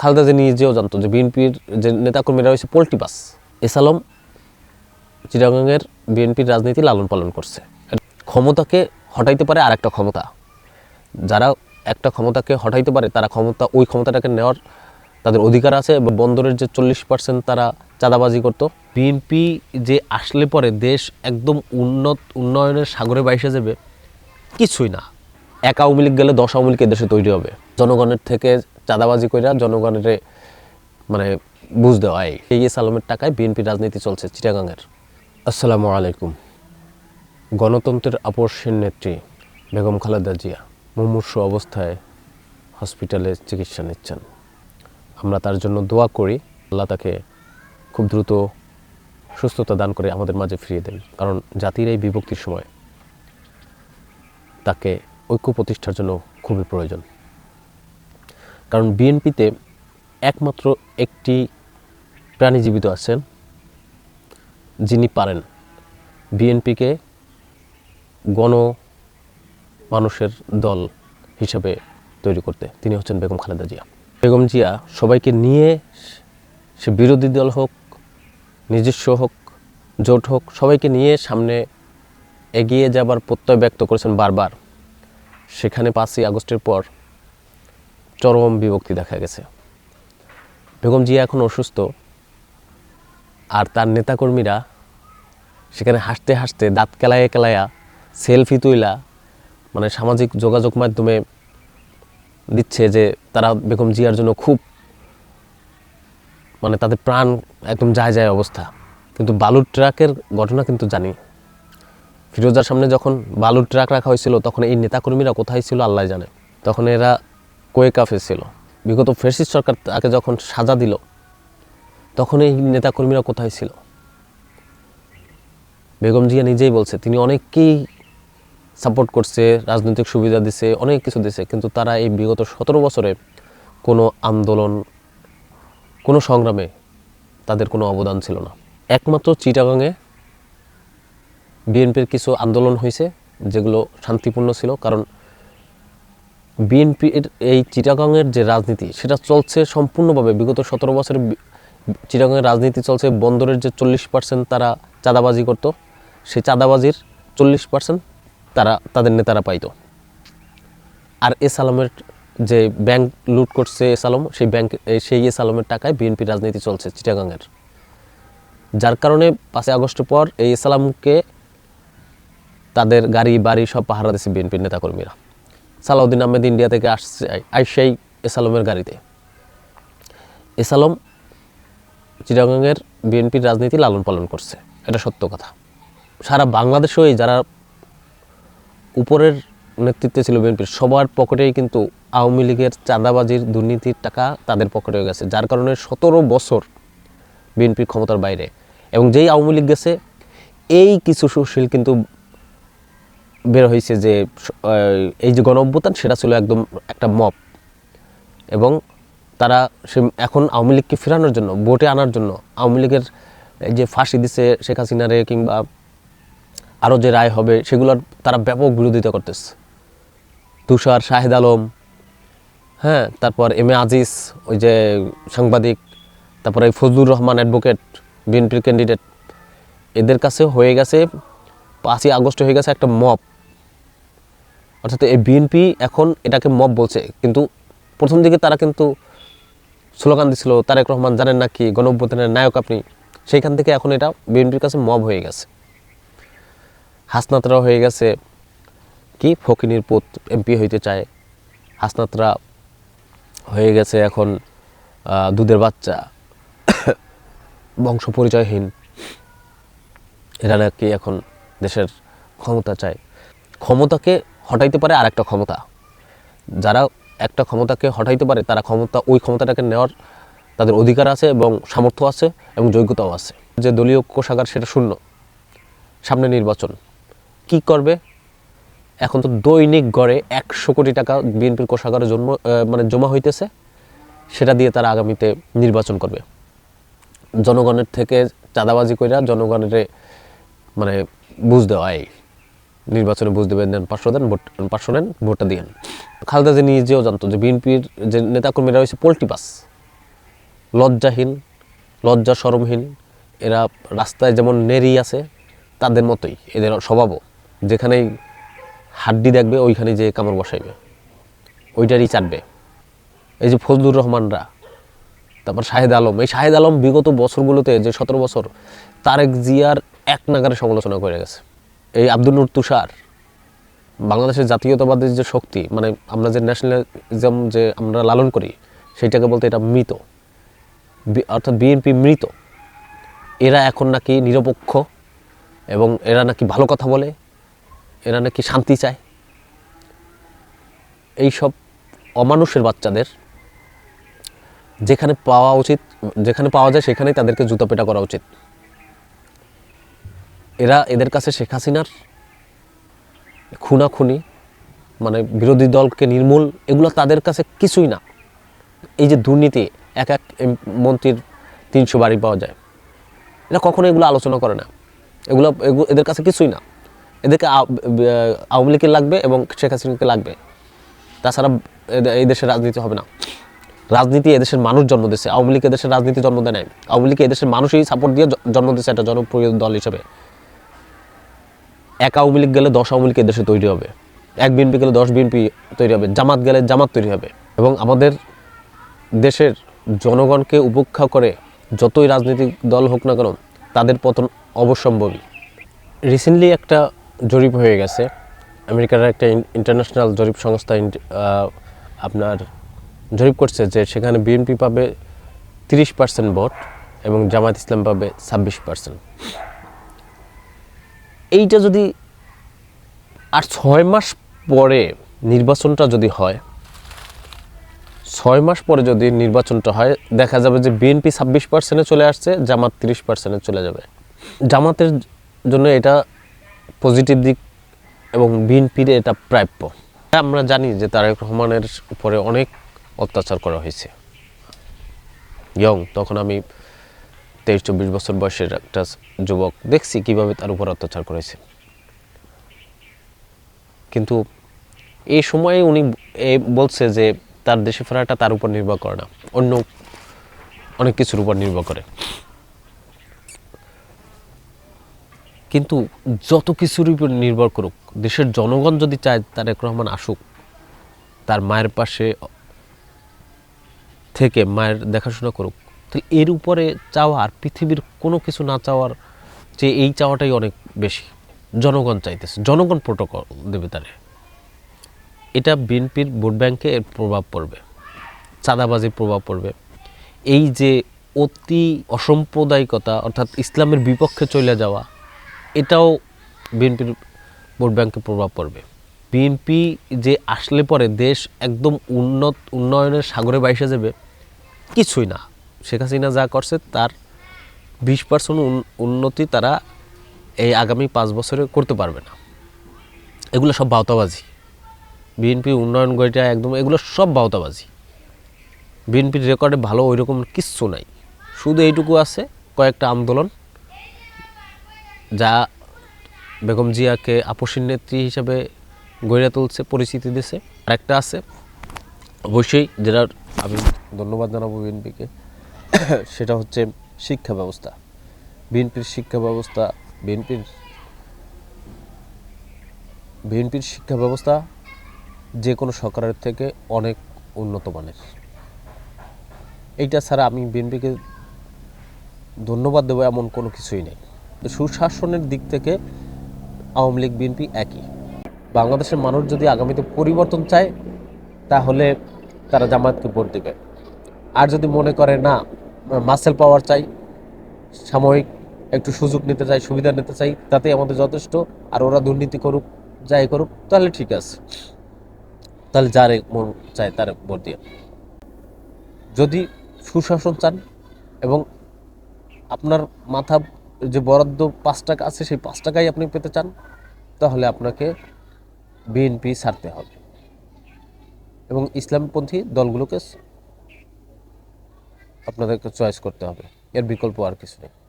খালেদা যে নিজেও জানতো যে বিএনপির যে নেতাকর্মীরা রয়েছে পোল্ট্রি বাস। এসালম চিটাগাংয়ের বিএনপির রাজনীতি লালন পালন করছে। ক্ষমতাকে হটাইতে পারে আর একটা ক্ষমতা। যারা একটা ক্ষমতাকে হটাইতে পারে, তারা ক্ষমতা, ওই ক্ষমতাটাকে নেওয়ার তাদের অধিকার আছে বন্দরের যে চল্লিশ পার্সেন্ট তারা চাঁদাবাজি করতো। বিএনপি যে আসলে পরে দেশ একদম উন্নত, উন্নয়নের সাগরে বাইসে যাবে, কিছুই না। এক আওয়ামী লীগ গেলে দশ আওয়ামী লীগ দেশে তৈরি হবে। জনগণের থেকে চাঁদাবাজি কইরা জনগণের মানে বুঝ দেওয়া এই সালামের টাকায় বিএনপি রাজনীতি চলছে চিটাগাংয়ের। আসসালামু আলাইকুম। গণতন্ত্রের আপসীন নেত্রী বেগম খালেদা জিয়া মুমূর্ষ অবস্থায় হসপিটালে চিকিৎসা নিচ্ছেন। আমরা তার জন্য দোয়া করি, আল্লাহ তাকে খুব দ্রুত সুস্থতা দান করে আমাদের মাঝে ফিরিয়ে দেন। কারণ জাতির এই বিভক্তির সময় তাকে ঐক্য প্রতিষ্ঠার জন্য খুবই প্রয়োজন। কারণ বিএনপিতে একমাত্র একটি প্রাণী জীবিত আছেন যিনি পারেন। বিএনপিকে গণ মানুষের দল হিসাবে তৈরি করতে। তিনি হচ্ছেন বেগম খালেদা জিয়া। বেগম জিয়া সবাইকে নিয়ে সে বিরোধী দল হোক, নিজস্ব হোক, জোট হোক, সবাইকে নিয়ে সামনে এগিয়ে যাবার প্রত্যয় ব্যক্ত করেছেন বারবার। সেখানে পাঁচই আগস্টের পর চরম বিভক্তি দেখা গেছে। বেগম জিয়া এখন অসুস্থ, আর তার নেতাকর্মীরা সেখানে হাসতে হাসতে দাঁত কেলাইয়া কেলায়া সেলফি তুইলা মানে সামাজিক যোগাযোগ মাধ্যমে দিচ্ছে যে তারা বেগম জিয়ার জন্য খুব মানে তাদের প্রাণ একদম যায় যায় অবস্থা। কিন্তু বালুর ট্রাকের ঘটনা কিন্তু জানি। ফিরোজার সামনে যখন বালুর ট্রাক রাখা হয়েছিল, তখন এই নেতাকর্মীরা কোথায় ছিল আল্লাহ জানে। তখন এরা কোয়েকাফে ছিল। বিগত ফেসিস সরকার তাকে যখন সাজা দিল, তখন এই নেতাকর্মীরা কোথায় ছিল? বেগম জিয়া নিজেই বলছে, তিনি অনেককেই সাপোর্ট করছে, রাজনৈতিক সুবিধা দিছে, অনেক কিছু দিছে, কিন্তু তারা এই বিগত সতেরো বছরে কোনো আন্দোলন, কোনো সংগ্রামে তাদের কোনো অবদান ছিল না। একমাত্র চিটাগাংয়ে বিএনপির কিছু আন্দোলন হয়েছে, যেগুলো শান্তিপূর্ণ ছিল, কারণ বিএনপির এই চিটাগাংয়ের যে রাজনীতি, সেটা চলছে সম্পূর্ণভাবে। বিগত সতেরো বছরের চিটাগাংয়ের রাজনীতি চলছে, বন্দরের যে চল্লিশ পার্সেন্ট তারা চাঁদাবাজি করতো, সেই চাঁদাবাজির চল্লিশ পার্সেন্ট তারা, তাদের নেতারা পাইতো। আর এস আলমের যে ব্যাংক লুট করছে এস আলম সেই ব্যাংক সেই এস আলমের টাকায় বিএনপির রাজনীতি চলছে চিটাগাংয়ের। যার কারণে পাঁচই আগস্টের পর এই এস আলমকে তাদের গাড়ি, বাড়ি সব পাহারা দিচ্ছে বিএনপির নেতাকর্মীরা। সালাউদ্দিন আহমেদ ইন্ডিয়া থেকে আসছে আইসাই এসালমের গাড়িতে। এসালম চিটাগাংয়ের বিএনপির রাজনীতি লালন পালন করছে, এটা সত্য কথা। সারা বাংলাদেশেও এই যারা উপরের নেতৃত্বে ছিল বিএনপির, সবার পকেটেই কিন্তু আওয়ামী লীগের চাঁদাবাজির দুর্নীতির টাকা তাদের পকেটে গেছে, যার কারণে সতেরো বছর বিএনপির ক্ষমতার বাইরে। এবং যেই আওয়ামী লীগ গেছে, এই কিছু সুশীল কিন্তু বের হয়েছে যে এই যে গণ অভ্যুত্থান সেটা ছিল একদম একটা মপ এবং তারা সে এখন আওয়ামী লীগকে ফেরানোর জন্য, ভোটে আনার জন্য, আওয়ামী লীগের যে ফাঁসি দিছে শেখ হাসিনারে কিংবা আরও যে রায় হবে, সেগুলোর তারা ব্যাপক বিরোধিতা করতেছে। তুষার, শাহেদ আলম হ্যাঁ তারপর এম এ আজিজ, ওই যে সাংবাদিক, তারপরে ফজলুর রহমান অ্যাডভোকেট, বিএনপির ক্যান্ডিডেট। এদের কাছে হয়ে গেছে, পাঁচই আগস্ট হয়ে গেছে একটা মব। অর্থাৎ এই বিএনপি এখন এটাকে মব বলছে। কিন্তু প্রথম দিকে তারা কিন্তু স্লোগান দিছিল, তারেক রহমান জানেন না কি, গণঅভ্যুত্থানের নায়ক আপনি। সেইখান থেকে এখন এটা বিএনপির কাছে মব হয়ে গেছে। হাসনাতরা হয়ে গেছে। কি ফকিনির পুত এমপি হইতে চায়। হাসনাতরা হয়ে গেছে এখন দুধের বাচ্চা। বংশ পরিচয়হীন এরা নাকি এখন দেশের ক্ষমতা চায়। ক্ষমতাকে হটাইতে পারে আর একটা ক্ষমতা। যারা একটা ক্ষমতাকে হটাইতে পারে তারা ক্ষমতা ওই ক্ষমতাটাকে নেওয়ার তাদের অধিকার আছে এবং সামর্থ্য আছে এবং যোগ্যতাও আছে। যে দলীয় কোষাগার সেটা শূন্য। সামনে নির্বাচন। কি করবে? এখন তো দৈনিক গড়ে একশো কোটি টাকা বিএনপির কোষাগারে জন্ম আহ, মানে জমা হইতেছে। সেটা দিয়ে তারা আগামীতে নির্বাচন করবে। জনগণের থেকে চাঁদাবাজি কইরা জনগণের মানে বুঝ দেওয়া নির্বাচনে বুঝ দেবেন, দেন পাঁচশো দেন, ভোট, পাঁচশো নেন, ভোটটা দিয়েন খালেদা যে নিজেও জানতো যে বিএনপির যে নেতাকর্মীরা হয়েছে পোল্ট্রি বাস। লজ্জাহীন লজ্জা সরমহীন এরা রাস্তায় যেমন নেরি আছে, তাদের মতোই, এদের স্বভাবও। যেখানেই হাড্ডি দেখবে, ওইখানে যে কামড় বসাইবে। ওইটারই চাটবে। এই যে ফজলুর রহমানরা, তারপর শাহেদ আলম, এই শাহেদ আলম বিগত বছরগুলোতে, যে সতেরো বছর, তারেক জিয়ার এক নাগারে সমালোচনা করে গেছে। এই আব্দুল নূর তুষার, বাংলাদেশের জাতীয়তাবাদের যে শক্তি মানে আমরা যে ন্যাশনালিজম যে আমরা লালন করি সেইটাকে বলতে এটা মৃত। অর্থাৎ বিএনপি মৃত। এরা এখন নাকি নিরপেক্ষ এবং এরা নাকি ভালো কথা বলে, এরা নাকি শান্তি চায়। এইসব অমানুষের বাচ্চাদের যেখানে পাওয়া উচিত, যেখানে পাওয়া যায় সেখানেই তাদেরকে জুতা পেটা করা উচিত। এরা এদের কাছে শেখ হাসিনার খুনাখুনি মানে বিরোধী দলকে নির্মূল, এগুলো তাদের কাছে কিছুই না। এই যে দুর্নীতি, এক এক মন্ত্রীর তিনশো বাড়ি পাওয়া যায়। এরা কখনো এগুলো আলোচনা করে না। এগুলো এদের কাছে কিছুই না। এদেরকে আওয়ামী লীগের লাগবে এবং শেখ হাসিনাকে লাগবে। তাছাড়া এই দেশের রাজনীতি হবে না। রাজনীতি এদেশের মানুষ জন্ম দিয়েছে। আওয়ামী লীগ এদেশের রাজনীতি জন্ম দেয় নাই। আওয়ামী লীগ এদেশের মানুষই সাপোর্ট দিয়ে জন্ম দিয়েছে একটা জনপ্রিয় দল হিসেবে। এক আওয়ামী লীগ গেলে দশ আওয়ামী লীগ এদেশে তৈরি হবে। এক বিএনপি গেলে দশ বিএনপি তৈরি হবে। জামাত গেলে জামাত তৈরি হবে। এবং আমাদের দেশের জনগণকে উপেক্ষা করে যতই রাজনৈতিক দল হোক না কেন, তাদের পতন অবশ্যম্ভাবী। রিসেন্টলি একটা জরিপ হয়ে গেছে। আমেরিকার একটা ইন্টারন্যাশনাল জরিপ সংস্থা আপনার জরিপ করছে যে সেখানে বিএনপি পাবে তিরিশ পার্সেন্ট ভোট এবং জামাত ইসলাম পাবে ছাব্বিশ পার্সেন্ট। এইটা যদি আর ছয় মাস পরে নির্বাচনটা যদি হয়, ছয় মাস পরে যদি নির্বাচনটা হয়, দেখা যাবে যে বিএনপি ছাব্বিশ পার্সেন্টে চলে আসছে, জামাত তিরিশ পার্সেন্টে চলে যাবে। জামাতের জন্য এটা পজিটিভ দিক এবং বিএনপির এটা প্রাপ্য। আমরা জানি যে তারেক রহমানের উপরে অনেক অত্যাচার করা হয়েছে। ইয়ং তখন আমি তেইশ চব্বিশ বছর বয়সের একটা যুবক দেখছি কীভাবে তার উপর অত্যাচার করেছে। কিন্তু এই সময়ে উনি বলছে যে তার দেশে ফেরাটা তার উপর নির্ভর করে না, অন্য অনেক কিছুর উপর নির্ভর করে। কিন্তু যত কিছুর উপর নির্ভর করুক, দেশের জনগণ যদি চায় তারেক রহমান আসুক, তার মায়ের পাশে থেকে মায়ের দেখাশোনা করুক তাহলে এর উপরে চাওয়া আর পৃথিবীর কোনো কিছু না চাওয়ার যে এই চাওয়াটাই অনেক বেশি। জনগণ চাইতেছে। জনগণ প্রোটোকল দেবে তারে। এটা বিএনপির ভোট ব্যাংকে এর প্রভাব পড়বে। চাঁদাবাজির প্রভাব পড়বে। এই যে অতি অসাম্প্রদায়িকতা, অর্থাৎ ইসলামের বিপক্ষে চলে যাওয়া, এটাও বিএনপির ভোট ব্যাংকে প্রভাব পড়বে। বিএনপি যে আসলে পরে দেশ একদম উন্নত, উন্নয়নের সাগরে বাইসে যাবে, কিছুই না। শেখ হাসিনা যা করছে, তার বিশ পার্সেন্ট উন্নতি তারা এই আগামী পাঁচ বছরে করতে পারবে না। এগুলো সব বাউতাবাজি। বিএনপি উন্নয়ন গড়িটা একদম, এগুলো সব বাউতাবাজি। বিএনপির রেকর্ডে ভালো ওই রকম কিচ্ছু নাই। শুধু এইটুকু আছে, কয়েকটা আন্দোলন, যা বেগম জিয়াকে আপসীর নেত্রী হিসাবে গড়ে তুলছে, পরিচিতি দিছে। আরেকটা আছে, অবশ্যই যেটার আমি ধন্যবাদ জানাব বিএনপিকে। সেটা হচ্ছে শিক্ষা ব্যবস্থা। বিএনপির শিক্ষা ব্যবস্থা, বিএনপির বিএনপির শিক্ষা ব্যবস্থা যে কোনো সরকারের থেকে অনেক উন্নত মানের। এইটা ছাড়া আমি বিএনপিকে ধন্যবাদ দেবো এমন কোনো কিছুই নেই। সুশাসনের দিক থেকে আওয়ামী লীগ, বিএনপি একই। বাংলাদেশের মানুষ যদি আগামীতে পরিবর্তন চায়, তাহলে তারা জামায়াতকে ভোট দেবে। আর যদি মনে করে না মাসেল পাওয়ার চাই, সাময়িক একটু সুযোগ নিতে চাই, সুবিধা নিতে চাই তাতে আমাদের যথেষ্ট। আর ওরা দুর্নীতি করুক, যাই করুক, তাহলে ঠিক আছে। তাহলে যার মন চায় তার ভোট দিয়ে। যদি সুশাসন চান এবং আপনার মাথা যে বরাদ্দ পাঁচ টাকা আছে, সেই পাঁচ টাকাই আপনি পেতে চান, তাহলে আপনাকে বিএনপি ছাড়তে হবে। এবং ইসলামপন্থী দলগুলোকে আপনাদেরকে চয়েস করতে হবে। এর বিকল্প আর কিছু নেই।